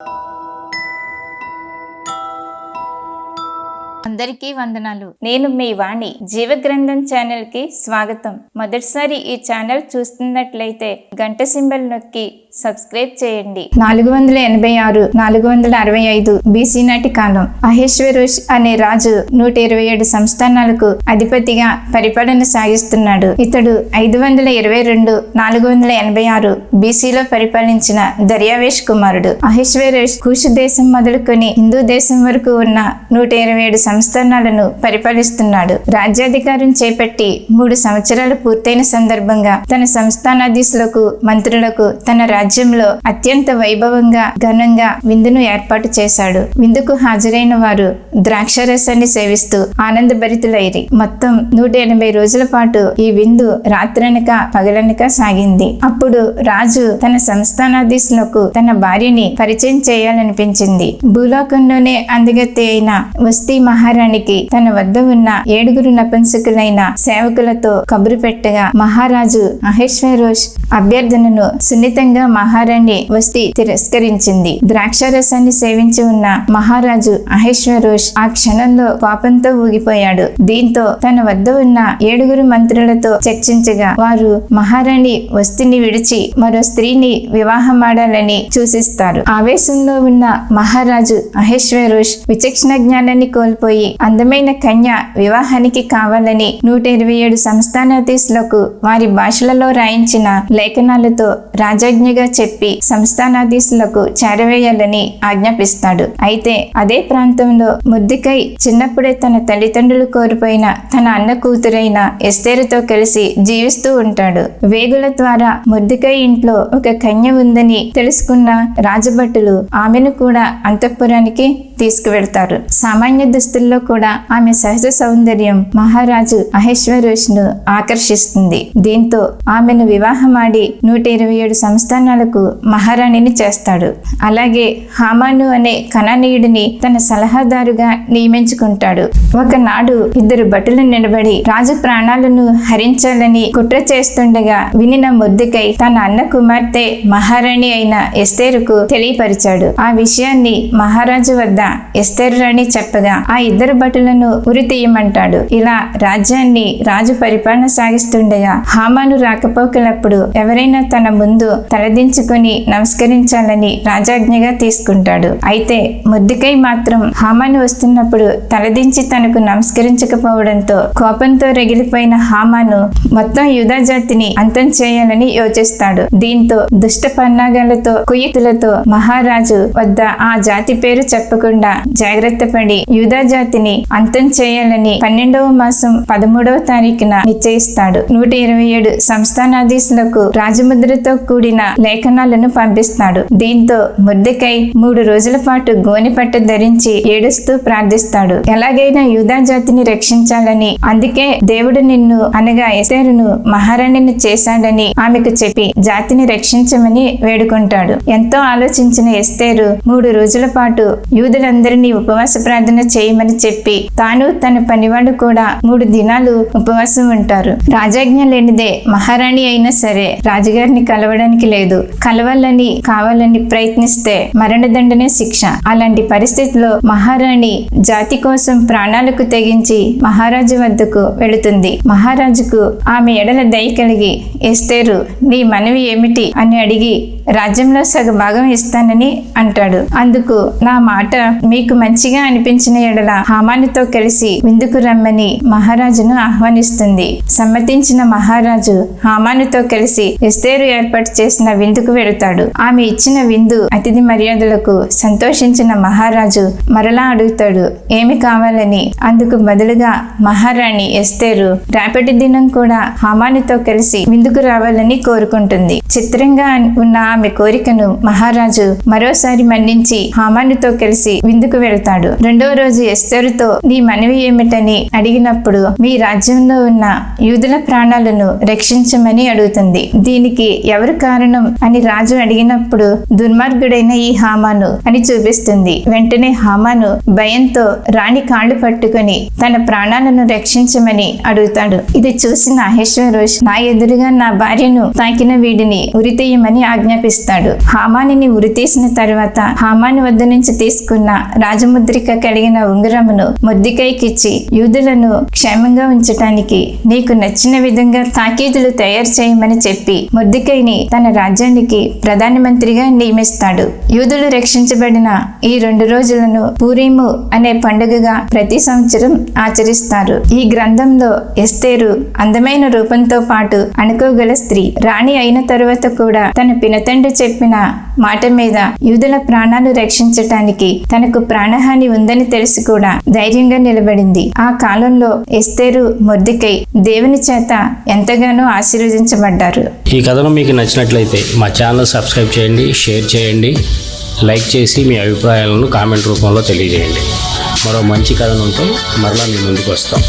you అందరికీ వందనాలు. నేను మీ వాణి. జీవగ్రంథం ఛానల్కి స్వాగతం. మొదటిసారి ఈ ఛానల్ చూస్తున్నట్లయితే గంట సింబల్ నొక్కి సబ్స్క్రైబ్ చేయండి. నాలుగు వందల ఎనభై ఆరు నాలుగు వందల అరవై ఐదు బీసీ నాటి కాలం. అహేశ్వరుష్ అనే రాజు నూట ఇరవై ఏడు సంస్థానాలకు అధిపతిగా పరిపాలన సాగిస్తున్నాడు. ఇతడు ఐదు వందల ఇరవై రెండు నాలుగు వందల ఎనభై ఆరు బీసీలో పరిపాలించిన దర్యావేష్ కుమారుడు. అహేశ్వరేష్ కుష్ దేశం మొదలుకొని హిందూ దేశం వరకు ఉన్న నూట ఇరవై ఏడు సంస్థ సంస్థానాలను పరిపాలిస్తున్నాడు. రాజ్యాధికారం చేపట్టి మూడు సంవత్సరాలు పూర్తయిన సందర్భంగా తన సంస్థానాధీశులకు మంత్రులకు తన రాజ్యంలో అత్యంత వైభవంగా ఘనంగా విందును ఏర్పాటు చేశాడు. విందుకు హాజరైన వారు ద్రాక్షరసాన్ని సేవిస్తూ ఆనందభరితులైరి. మొత్తం నూట ఎనభై రోజుల పాటు ఈ విందు రాత్రనక పగలనక సాగింది. అప్పుడు రాజు తన సంస్థానాధీశులకు తన భార్యని పరిచయం చేయాలనిపించింది. భూలోకంలోనే అందగత్తి అయిన వస్తీ మహారాణికి తన వద్ద ఉన్న ఏడుగురు నపంసకులైన సేవకులతో కబురు పెట్టగా మహారాజు మహేశ్వరోష్ అభ్యర్థనను సున్నితంగా మహారాణి వస్తి తిరస్కరించింది. ద్రాక్షారసాన్ని సేవించి ఉన్న మహారాజు మహేశ్వరోష్ ఆ క్షణంలో కోపంతో ఊగిపోయాడు. దీంతో తన వద్ద ఉన్న ఏడుగురు మంత్రులతో చర్చించగా వారు మహారాణి వస్తిని విడిచి మరో స్త్రీని వివాహమాడాలని సూచిస్తారు ఆవేశంలో ఉన్న మహారాజు మహేశ్వరోష్ విచక్షణ జ్ఞానాన్ని కోల్పోయి అందమైన కన్య వివాహానికి కావాలని నూట ఇరవై ఏడు సంస్థానాధీశులకు వారి భాషలలో రాయించిన లేఖనాలతో రాజాజ్ఞగా చెప్పి సంస్థానాధీశులకు చేరవేయాలని ఆజ్ఞాపిస్తాడు. అయితే అదే ప్రాంతంలో ముద్దికై చిన్నప్పుడే తన తల్లిదండ్రులు కోల్పోయిన తన అన్న కూతురైన ఎస్తేరుతో కలిసి జీవిస్తూ ఉంటాడు. వేగుల ద్వారా ముద్దికై ఇంట్లో ఒక కన్య ఉందని తెలుసుకున్న రాజభటులు ఆమెను కూడా అంతఃపురానికి తీసుకువెళ్తారు. సామాన్య దుస్తుల్లో కూడా ఆమె సహజ సౌందర్యం మహారాజు అహేశ్వరోష్ను ఆకర్షిస్తుంది. దీంతో ఆమెను వివాహమాడి నూట ఇరవై ఏడు సంస్థానాలకు మహారాణిని చేస్తాడు. అలాగే హామాను అనే కణనీయుడిని తన సలహాదారుగా నియమించుకుంటాడు. ఒకనాడు ఇద్దరు భటులు నిలబడి రాజు ప్రాణాలను హరించాలని కుట్ర చేస్తుండగా వినిన ముద్దుకై తన అన్న కుమార్తె మహారాణి అయిన ఎస్తేరుకు తెలియపరిచాడు. ఆ విషయాన్ని మహారాజు వద్ద ఎస్తేరు రాణి చెప్పగా ఆ ఇద్దరు ఇద్దరు భటులను ఉరి తీయమంటాడు ఇలా రాజ్యాన్ని రాజు పరిపాలన సాగిస్తుండగా హామాను రాకపోకలప్పుడు ఎవరైనా తన ముందు తలదించుకొని నమస్కరించాలని రాజాజ్ఞగా తీసుకుంటాడు. అయితే ముద్దుకై మాత్రం హామాను వస్తున్నప్పుడు తలదించి తనకు నమస్కరించకపోవడంతో కోపంతో రగిలిపోయిన హామాను మొత్తం యుధా జాతిని అంతం చేయాలని యోచిస్తాడు. దీంతో దుష్ట పన్నాగాలతో కుయుతులతో మహారాజు వద్ద ఆ జాతి పేరు చెప్పకుండా జాగ్రత్త పడి యూదా జాతిని అంతం చేయాలని పన్నెండవ మాసం పదమూడవ తారీఖున నిశ్చయిస్తాడు. నూట ఇరవై ఏడు సంస్థానాధీశులకు రాజముద్రతో కూడిన లేఖనాలను పంపిస్తాడు. దీంతో ముద్దకై మూడు రోజుల పాటు గోనిపట్టు ధరించి ఏడుస్తూ ప్రార్థిస్తాడు. ఎలాగైనా యూదా జాతిని రక్షించాలని అందుకే దేవుడు నిన్ను అనగా ఎసేరును మహారాణిని చేశాడని ఆమెకు చెప్పి జాతిని రక్షించమని వేడుకుంటాడు. ఎంతో ఆలోచించిన ఎస్తేరు మూడు రోజుల పాటు యూదులందరినీ ఉపవాస ప్రార్థన చేయమని చెప్పి తాను తన పనివాడు కూడా మూడు దినాలు ఉపవాసం ఉంటారు. రాజాజ్ఞ లేనిదే మహారాణి అయినా సరే రాజుగారిని కలవడానికి లేదు. కలవాలని కావాలని ప్రయత్నిస్తే మరణదండనే శిక్ష. అలాంటి పరిస్థితిలో మహారాణి జాతి కోసం ప్రాణాలకు తెగించి మహారాజు వద్దకు వెళుతుంది. మహారాజుకు ఆమె ఎడల దయ కలిగి ఎస్తేరు నీ మనవి ఏమిటి అని అడిగి రాజ్యంలో సగ భాగం ఇస్తానని అంటాడు. అందుకు నా మాట మీకు మంచిగా అనిపించిన ఎడల హామానితో కలిసి విందుకు రమ్మని మహారాజును ఆహ్వానిస్తుంది. సమ్మతించిన మహారాజు హామానుతో కలిసి ఎస్తేరు ఏర్పాటు చేసిన విందుకు వెళుతాడు. ఆమె ఇచ్చిన విందు అతిథి మర్యాదలకు సంతోషించిన మహారాజు మరలా అడుగుతాడు ఏమి కావాలని? అందుకు బదులుగా మహారాణి ఎస్తేరు రేపటి దినం కూడా హామానితో కలిసి విందుకు రావాలని కోరుకుంటుంది. చిత్రంగా ఉన్న ఆమె కోరికను మహారాజు మరోసారి మన్నించి హామానుతో కలిసి విందుకు వెళతాడు. రెండవ రోజు ఇద్దరితో నీ మనవి ఏమిటని అడిగినప్పుడు మీ రాజ్యంలో ఉన్న యూదుల ప్రాణాలను రక్షించమని అడుగుతుంది. దీనికి ఎవరు కారణం? అని రాజు అడిగినప్పుడు దుర్మార్గుడైన ఈ హామాను అని చూపిస్తుంది. వెంటనే హామాను భయంతో రాణి కాళ్ళు పట్టుకొని తన ప్రాణాలను రక్షించమని అడుగుతాడు. ఇది చూసిన అహేశ్వరోష్ నా ఎదురుగా నా భార్యను తాకిన వీడిని ఉరితీయమని ఆజ్ఞాపిస్తాడు. హామానిని ఉరితీసిన తర్వాత హామాని వద్ద నుంచి తీసుకున్న రాజముద్రిక కలిగిన ఉంగరమును ముద్దికైకిచ్చి యూదులను క్షేమంగా ఉంచటానికి నీకు నచ్చిన విధంగా తాకీదులు తయారు చేయమని చెప్పి ముద్దికైని తన రాజ్యానికి ప్రధానమంత్రిగా నియమిస్తాడు. యూదులు రక్షించబడిన ఈ రెండు రోజులను పూరీము అనే పండుగగా ప్రతి సంవత్సరం ఆచరిస్తారు. ఈ గ్రంథంలో ఎస్తేరు అందమైన రూపంతో పాటు అనుకోగల స్త్రీ రాణి అయిన తరువాత కూడా తన పినతండ్రి చెప్పిన మాట మీద యూదుల ప్రాణాలు రక్షించటానికి తనకు ప్రాణహాని ఉందని తెలిసి కూడా ధైర్యంగా నిలబడింది. ఆ కాలంలో ఎస్తేరు మొద్దికై దేవుని చేత ఎంతగానో ఆశీర్వదించబడ్డారు. ఈ కథను మీకు నచ్చినట్లయితే మా ఛానల్ సబ్స్క్రైబ్ చేయండి షేర్ చేయండి లైక్ చేసి మీ అభిప్రాయాలను కామెంట్ రూపంలో తెలియజేయండి. మరో మంచి కథనంతో మరలా మీ ముందుకు వస్తాం.